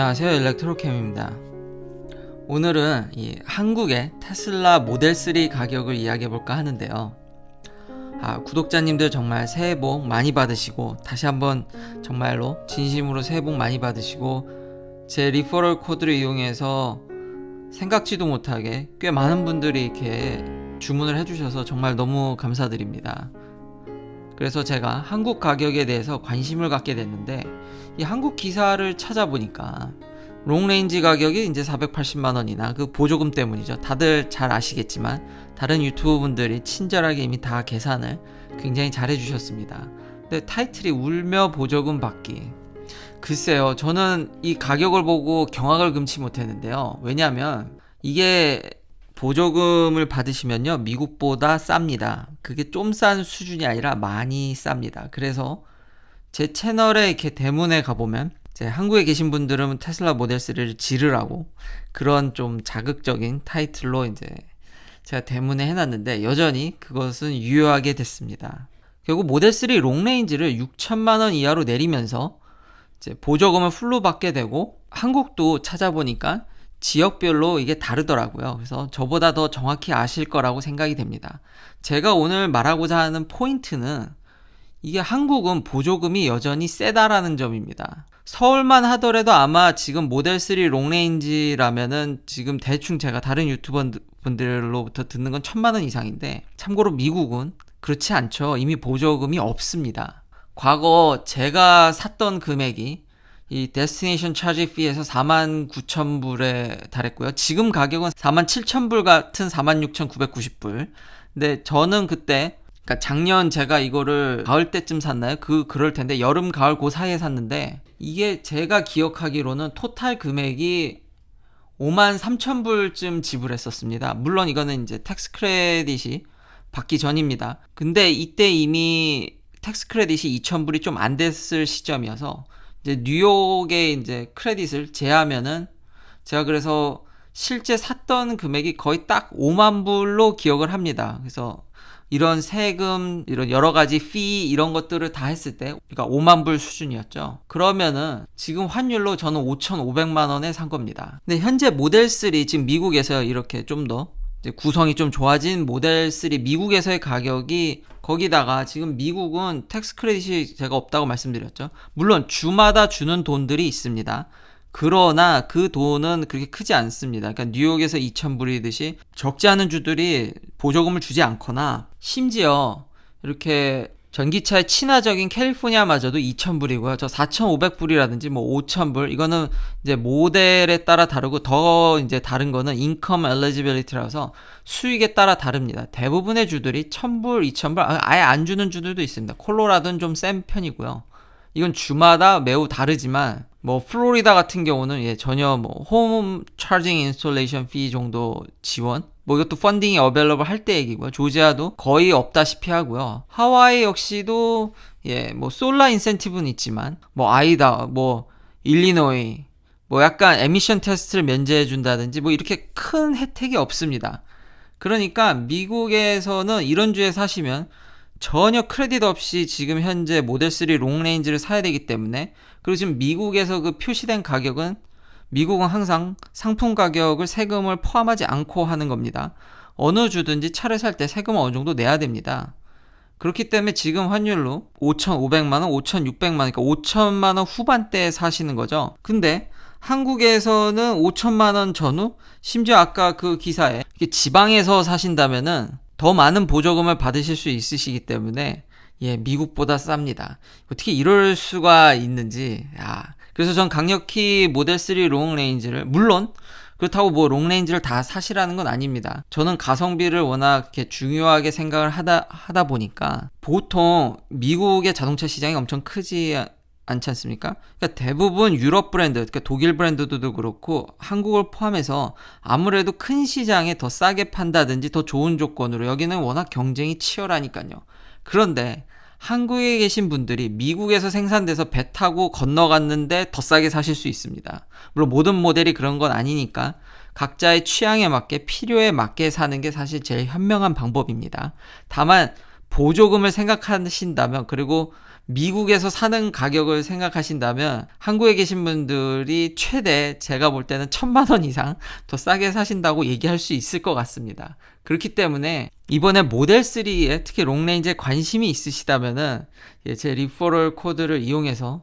안녕하세요 일렉트로캠입니다 오늘은 이 한국의 테슬라 모델 3 가격을 이야기해 볼까 하는데요 아, 구독자님들 정말 새해 복 많이 받으시고 다시 한번 정말로 진심으로 새해 복 많이 받으시고 제 리퍼럴 코드를 이용해서 생각지도 못하게 꽤 많은 분들이 이렇게 주문을 해주셔서 정말 너무 감사드립니다. 그래서 제가 한국 가격에 대해서 관심을 갖게 됐는데 이 한국 기사를 찾아보니까 롱레인지 가격이 이제 480만 원이나 그 보조금 때문이죠. 다들 잘 아시겠지만 다른 유튜브 분들이 친절하게 이미 다 계산을 굉장히 잘 해 주셨습니다. 근데 타이틀이 울며 보조금 받기. 글쎄요, 저는 이 가격을 보고 경악을 금치 못했는데요. 왜냐하면 이게 보조금을 받으시면요, 미국보다 쌉니다. 그게 좀 싼 수준이 아니라 많이 쌉니다. 그래서 제 채널에 이렇게 대문에 가보면 한국에 계신 분들은 테슬라 모델 3를 지르라고 그런 좀 자극적인 타이틀로 이제 제가 대문에 해놨는데 여전히 그것은 유효하게 됐습니다. 결국 모델 3 롱레인지를 6천만 원 이하로 내리면서 보조금을 풀로 받게 되고 한국도 찾아보니까 지역별로 이게 다르더라고요. 그래서 저보다 더 정확히 아실 거라고 생각이 됩니다. 제가 오늘 말하고자 하는 포인트는 이게 한국은 보조금이 여전히 세다라는 점입니다. 서울만 하더라도 아마 지금 모델 3 롱레인지라면은 지금 대충 제가 다른 유튜버 분들로부터 듣는 건 천만 원 이상인데 참고로 미국은 그렇지 않죠. 이미 보조금이 없습니다. 과거 제가 샀던 금액이 이 데스티네이션 차지 피에서 4만 9천 불에 달했고요. 지금 가격은 4만 7천 불 같은 4만 6,990불. 근데 저는 그때 그러니까 작년 제가 이거를 가을 때쯤 샀나요? 그 그럴 텐데 여름 가을 그 사이에 샀는데 이게 제가 기억하기로는 토탈 금액이 5만 3천 불쯤 지불했었습니다. 물론 이거는 이제 텍스 크레딧이 받기 전입니다. 근데 이때 이미 텍스 크레딧이 2천 불이 좀 안 됐을 시점이어서 이제 뉴욕에 이제 크레딧을 제하면은 제가 그래서 실제 샀던 금액이 거의 딱 5만 불로 기억을 합니다. 그래서 이런 세금, 이런 여러 가지 피 이런 것들을 다 했을 때 그러니까 5만 불 수준이었죠. 그러면은 지금 환율로 저는 5,500만 원에 산 겁니다. 근데 현재 모델 3 지금 미국에서 이렇게 좀 더 구성이 좀 좋아진 모델 3 미국에서의 가격이 거기다가 지금 미국은 텍스 크레딧이 제가 없다고 말씀드렸죠. 물론 주마다 주는 돈들이 있습니다. 그러나 그 돈은 그렇게 크지 않습니다. 그러니까 뉴욕에서 2,000불이듯이 적지 않은 주들이 보조금을 주지 않거나 심지어 이렇게 전기차의 친화적인 캘리포니아마저도 2,000불이고요. 저 4,500불이라든지 뭐 5,000불 이거는 이제 모델에 따라 다르고 더 이제 다른 거는 인컴 엘리지빌리티라서 수익에 따라 다릅니다. 대부분의 주들이 1,000불, 2,000불 아예 안 주는 주들도 있습니다. 콜로라도는 좀 센 편이고요. 이건 주마다 매우 다르지만 뭐 플로리다 같은 경우는 예, 전혀 뭐 홈 차징 인스톨레이션 피 정도 지원 뭐 이것도 펀딩이 어벨러블 할 때 얘기고요. 조지아도 거의 없다시피 하고요. 하와이 역시도 예, 뭐 솔라 인센티브는 있지만 뭐 아이다 뭐 일리노이 뭐 약간 에미션 테스트를 면제해 준다든지 뭐 이렇게 큰 혜택이 없습니다. 그러니까 미국에서는 이런 주에 사시면 전혀 크레딧 없이 지금 현재 모델 3 롱레인지를 사야 되기 때문에 그리고 지금 미국에서 그 표시된 가격은 미국은 항상 상품 가격을 세금을 포함하지 않고 하는 겁니다. 어느 주든지 차를 살 때 세금을 어느 정도 내야 됩니다. 그렇기 때문에 지금 환율로 5,500만 원, 5,600만 원, 그러니까 5천만 원 후반대에 사시는 거죠. 근데 한국에서는 5천만 원 전후, 심지어 아까 그 기사에 지방에서 사신다면은 더 많은 보조금을 받으실 수 있으시기 때문에 예, 미국보다 쌉니다. 어떻게 이럴 수가 있는지. 야. 그래서 전 강력히 모델 3 롱레인지를 물론 그렇다고 뭐 롱레인지를 다 사시라는 건 아닙니다. 저는 가성비를 워낙 이렇게 중요하게 생각을 하다 하다 보니까 보통 미국의 자동차 시장이 엄청 크지 않지 않습니까? 그러니까 대부분 유럽 브랜드, 그러니까 독일 브랜드도 그렇고 한국을 포함해서 아무래도 큰 시장에 더 싸게 판다든지 더 좋은 조건으로 여기는 워낙 경쟁이 치열하니까요. 그런데 한국에 계신 분들이 미국에서 생산돼서 배 타고 건너갔는데 더 싸게 사실 수 있습니다. 물론 모든 모델이 그런 건 아니니까 각자의 취향에 맞게 필요에 맞게 사는 게 사실 제일 현명한 방법입니다. 다만 보조금을 생각하신다면 그리고 미국에서 사는 가격을 생각하신다면 한국에 계신 분들이 최대 제가 볼 때는 천만 원 이상 더 싸게 사신다고 얘기할 수 있을 것 같습니다. 그렇기 때문에 이번에 모델 3에 특히 롱레인지에 관심이 있으시다면은 예, 제 리퍼럴 코드를 이용해서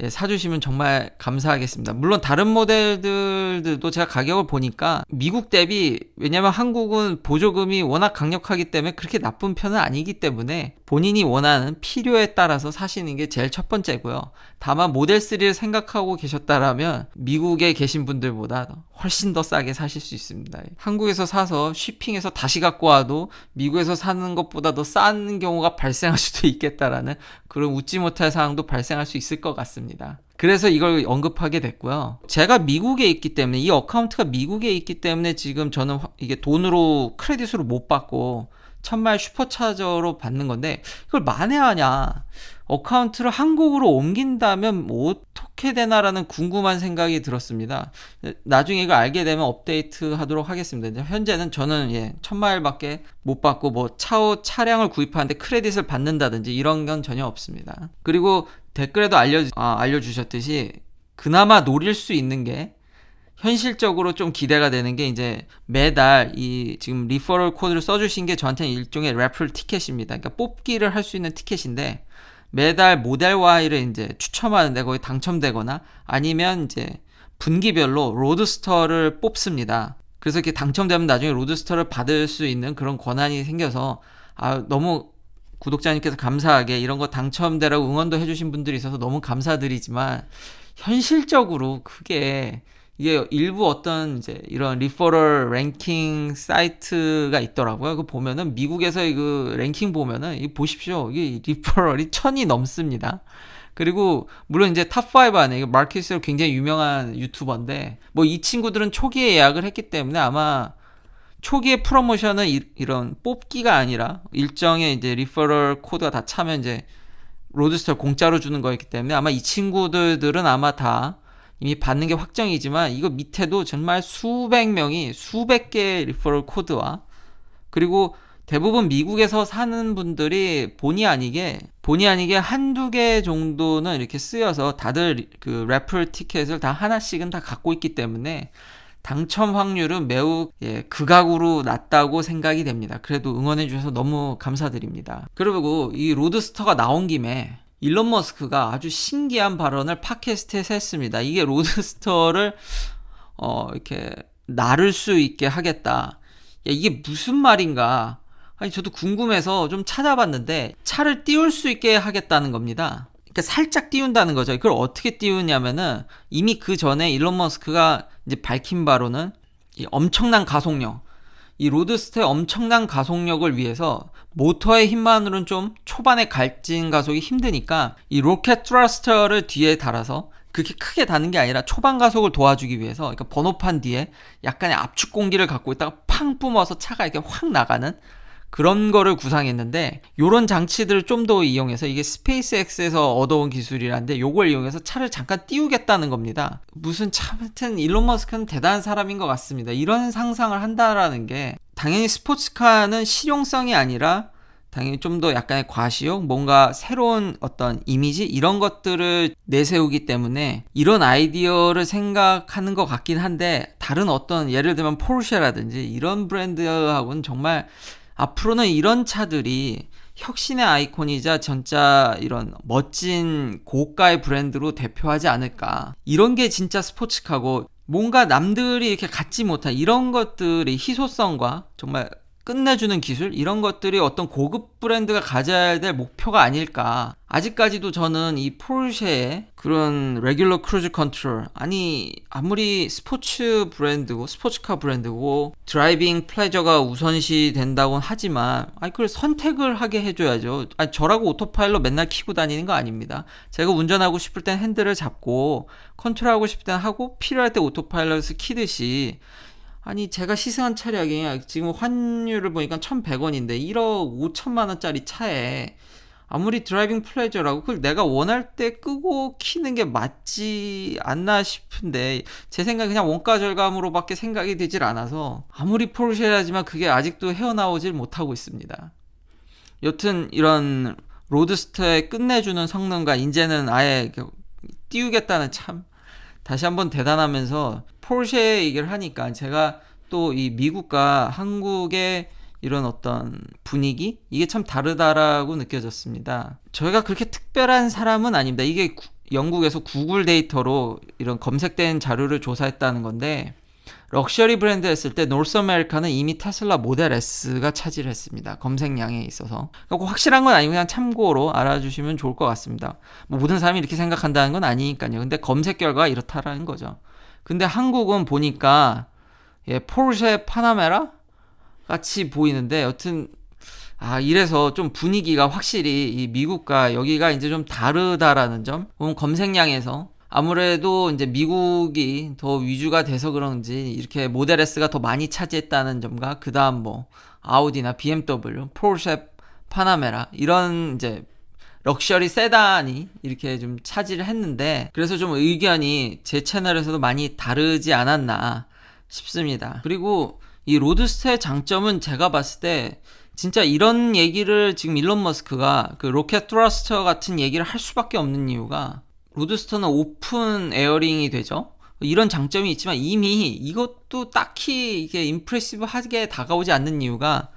예, 사주시면 정말 감사하겠습니다. 물론 다른 모델들도 제가 가격을 보니까 미국 대비 왜냐면 한국은 보조금이 워낙 강력하기 때문에 그렇게 나쁜 편은 아니기 때문에 본인이 원하는 필요에 따라서 사시는 게 제일 첫 번째고요. 다만 모델 3를 생각하고 계셨다라면 미국에 계신 분들보다 훨씬 더 싸게 사실 수 있습니다. 한국에서 사서 쉬핑해서 다시 갖고 와도 미국에서 사는 것보다 더 싼 경우가 발생할 수도 있겠다라는 그런 웃지 못할 상황도 발생할 수 있을 것 같습니다. 그래서 이걸 언급하게 됐고요. 제가 미국에 있기 때문에 이 어카운트가 미국에 있기 때문에 지금 저는 이게 돈으로 크레딧으로 못 받고 천말 슈퍼차저로 받는 건데 이걸 만회하냐 어카운트를 한국으로 옮긴다면 뭐 어떻게 되나라는 궁금한 생각이 들었습니다. 나중에 이걸 알게 되면 업데이트 하도록 하겠습니다. 현재는 저는 예, 천마일밖에 못 받고 뭐 차후 차량을 구입하는데 크레딧을 받는다든지 이런 건 전혀 없습니다. 그리고 댓글에도 알려 아, 알려주셨듯이 그나마 노릴 수 있는 게 현실적으로 좀 기대가 되는 게 이제 매달 이 지금 리퍼럴 코드를 써주신 게 저한테는 일종의 래플 티켓입니다. 그러니까 뽑기를 할 수 있는 티켓인데 매달 모델 Y를 이제 추첨하는데 거기 당첨되거나 아니면 이제 분기별로 로드스터를 뽑습니다. 그래서 이렇게 당첨되면 나중에 로드스터를 받을 수 있는 그런 권한이 생겨서 아 너무 구독자님께서 감사하게 이런 거 당첨되라고 응원도 해주신 분들이 있어서 너무 감사드리지만 현실적으로 그게 이게 일부 어떤 이제 이런 리퍼럴 랭킹 사이트가 있더라고요. 그 보면은 미국에서 그 랭킹 보면은 이 보십시오. 이게 리퍼럴이 천이 넘습니다. 그리고 물론 이제 탑5 안에 마켓으로 굉장히 유명한 유튜버인데 뭐 이 친구들은 초기에 예약을 했기 때문에 아마 초기에 프로모션은 이, 런 뽑기가 아니라 일정의 이제 리퍼럴 코드가 다 차면 이제 로드스터 공짜로 주는 거였기 때문에 아마 이 친구들은 아마 다 이미 받는 게 확정이지만 이거 밑에도 정말 수백 명이 수백 개의 리퍼럴 코드와 그리고 대부분 미국에서 사는 분들이 본의 아니게 본의 아니게 한두 개 정도는 이렇게 쓰여서 다들 그 래플 티켓을 다 하나씩은 다 갖고 있기 때문에 당첨 확률은 매우 예, 극악으로 낮다고 생각이 됩니다. 그래도 응원해 주셔서 너무 감사드립니다. 그리고 이 로드스터가 나온 김에 일론 머스크가 아주 신기한 발언을 팟캐스트에서 했습니다. 이게 로드스터를 어 이렇게 나를 수 있게 하겠다. 야, 이게 무슨 말인가? 아니 저도 궁금해서 좀 찾아봤는데 차를 띄울 수 있게 하겠다는 겁니다. 그러니까 살짝 띄운다는 거죠. 그걸 어떻게 띄우냐면은 이미 그 전에 일론 머스크가 이제 밝힌 바로는 엄청난 가속력, 이 로드스터의 엄청난 가속력을 위해서 모터의 힘만으로는 좀 초반에 갈진 가속이 힘드니까 이 로켓 트러스터를 뒤에 달아서 그렇게 크게 다는 게 아니라 초반 가속을 도와주기 위해서 그러니까 번호판 뒤에 약간의 압축 공기를 갖고 있다가 팡 뿜어서 차가 이렇게 확 나가는 그런 거를 구상했는데 요런 장치들을 좀 더 이용해서 이게 스페이스X에서 얻어온 기술이란데 요걸 이용해서 차를 잠깐 띄우겠다는 겁니다. 무슨 참 하여튼 일론 머스크는 대단한 사람인 것 같습니다. 이런 상상을 한다라는 게 당연히 스포츠카는 실용성이 아니라 당연히 좀 더 약간의 과시욕, 뭔가 새로운 어떤 이미지 이런 것들을 내세우기 때문에 이런 아이디어를 생각하는 것 같긴 한데 다른 어떤 예를 들면 포르쉐라든지 이런 브랜드하고는 정말 앞으로는 이런 차들이 혁신의 아이콘이자 진짜 이런 멋진 고가의 브랜드로 대표하지 않을까. 이런 게 진짜 스포츠카고 뭔가 남들이 이렇게 갖지 못한 이런 것들이 희소성과 정말 끝내주는 기술 이런 것들이 어떤 고급 브랜드가 가져야 될 목표가 아닐까. 아직까지도 저는 이 포르쉐의 그런 레귤러 크루즈 컨트롤 아니 아무리 스포츠 브랜드고 스포츠카 브랜드고 드라이빙 플레저가 우선시 된다고 하지만 아니 그걸 선택을 하게 해줘야죠. 아니 저라고 오토파일럿 맨날 키고 다니는 거 아닙니다. 제가 운전하고 싶을 땐 핸들을 잡고 컨트롤하고 싶을 땐 하고 필요할 때 오토파일럿을 키듯이 아니 제가 시승한 차량이 지금 환율을 보니까 1,100원인데 1억 5천만 원짜리 차에 아무리 드라이빙 플레저라고 그걸 내가 원할 때 끄고 키는 게 맞지 않나 싶은데 제 생각에 그냥 원가 절감으로밖에 생각이 되질 않아서 아무리 포르쉐라지만 그게 아직도 헤어나오질 못하고 있습니다. 여튼 이런 로드스터의 끝내주는 성능과 이제는 아예 그 띄우겠다는 참 다시 한번 대단하면서 포르쉐 얘기를 하니까 제가 또 이 미국과 한국의 이런 어떤 분위기 이게 참 다르다라고 느껴졌습니다. 저희가 그렇게 특별한 사람은 아닙니다. 이게 구- 영국에서 구글 데이터로 이런 검색된 자료를 조사했다는 건데 럭셔리 브랜드 했을 때 노스 아메리카는 이미 테슬라 모델 S가 차지를 했습니다. 검색량에 있어서. 그러니까 꼭 확실한 건 아니고 그냥 참고로 알아주시면 좋을 것 같습니다. 뭐 모든 사람이 이렇게 생각한다는 건 아니니까요. 근데 검색 결과가 이렇다라는 거죠. 근데 한국은 보니까 예, 포르쉐 파나메라 같이 보이는데 여튼 아 이래서 좀 분위기가 확실히 이 미국과 여기가 이제 좀 다르다라는 점. 보면 검색량에서 아무래도 이제 미국이 더 위주가 돼서 그런지 이렇게 모델 S가 더 많이 차지했다는 점과 그 다음 뭐 아우디나 BMW, 포르쉐, 파나메라 이런 이제 럭셔리 세단이 이렇게 좀 차지를 했는데 그래서 좀 의견이 제 채널에서도 많이 다르지 않았나 싶습니다. 그리고 이 로드스터의 장점은 제가 봤을 때 진짜 이런 얘기를 지금 일론 머스크가 그 로켓 트러스터 같은 얘기를 할 수밖에 없는 이유가 로드스터는 오픈 에어링이 되죠. 이런 장점이 있지만 이미 이것도 딱히 이게 임프레시브 하게 다가오지 않는 이유가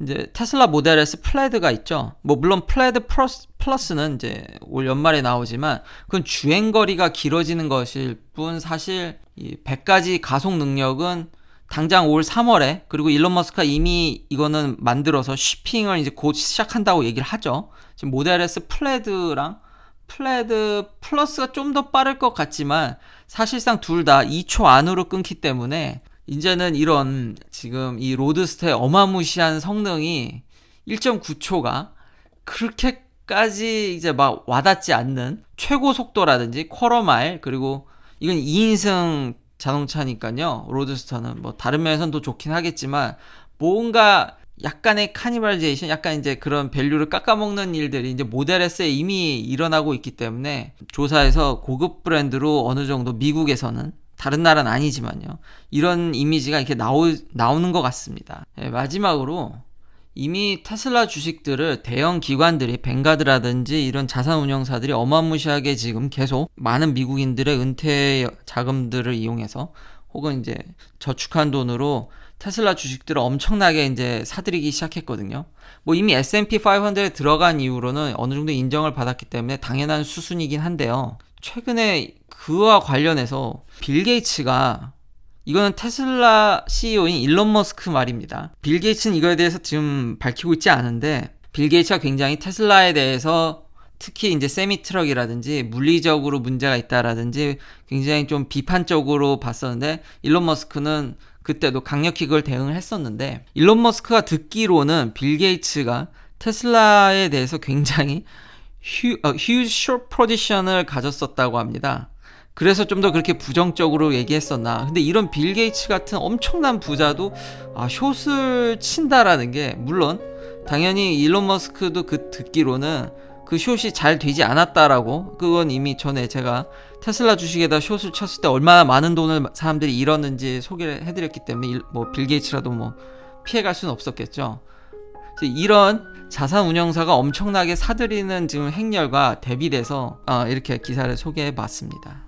이제 테슬라 모델 S 플레드가 있죠. 뭐 물론 플레드 플러스, 플러스는 이제 올 연말에 나오지만 그건 주행 거리가 길어지는 것일 뿐 사실 이 100가지 가속 능력은 당장 올 3월에 그리고 일론 머스크가 이미 이거는 만들어서 쉬핑을 이제 곧 시작한다고 얘기를 하죠. 지금 모델 S 플레드랑 플레드 플러스가 좀 더 빠를 것 같지만 사실상 둘 다 2초 안으로 끊기 때문에 이제는 이런 지금 이 로드스터의 어마무시한 성능이 1.9초가 그렇게까지 이제 막 와닿지 않는 최고 속도라든지 쿼러 마일 그리고 이건 2인승 자동차니까요. 로드스터는 뭐 다른 면에서는 더 좋긴 하겠지만 뭔가 약간의 카니발제이션, 약간 이제 그런 밸류를 깎아먹는 일들이 이제 모델 S에 이미 일어나고 있기 때문에 조사에서 고급 브랜드로 어느 정도 미국에서는 다른 나라는 아니지만요. 이런 이미지가 이렇게 나오, 나오는 것 같습니다. 예, 마지막으로 이미 테슬라 주식들을 대형 기관들이 뱅가드라든지 이런 자산 운용사들이 어마무시하게 지금 계속 많은 미국인들의 은퇴 자금들을 이용해서 혹은 이제 저축한 돈으로 테슬라 주식들을 엄청나게 이제 사들이기 시작했거든요. 뭐 이미 S&P 500에 들어간 이후로는 어느 정도 인정을 받았기 때문에 당연한 수순이긴 한데요. 최근에 그와 관련해서 빌 게이츠가 이거는 테슬라 CEO인 일론 머스크 말입니다. 빌 게이츠는 이거에 대해서 지금 밝히고 있지 않은데 빌 게이츠가 굉장히 테슬라에 대해서 특히 이제 세미 트럭이라든지 물리적으로 문제가 있다라든지 굉장히 좀 비판적으로 봤었는데 일론 머스크는 그때도 강력히 그걸 대응을 했었는데 일론 머스크가 듣기로는 빌 게이츠가 테슬라에 대해서 굉장히 휴, 어, short position을 가졌었다고 합니다. 그래서 좀 더 그렇게 부정적으로 얘기했었나. 근데 이런 빌 게이츠 같은 엄청난 부자도 아, 숏을 친다라는 게 물론 당연히 일론 머스크도 그 듣기로는 그 숏이 잘 되지 않았다라고 그건 이미 전에 제가 테슬라 주식에다 숏을 쳤을 때 얼마나 많은 돈을 사람들이 잃었는지 소개를 해드렸기 때문에 뭐 빌 게이츠라도 뭐 피해갈 수는 없었겠죠. 이런 자산 운영사가 엄청나게 사들이는 지금 행렬과 대비돼서 어, 이렇게 기사를 소개해 봤습니다.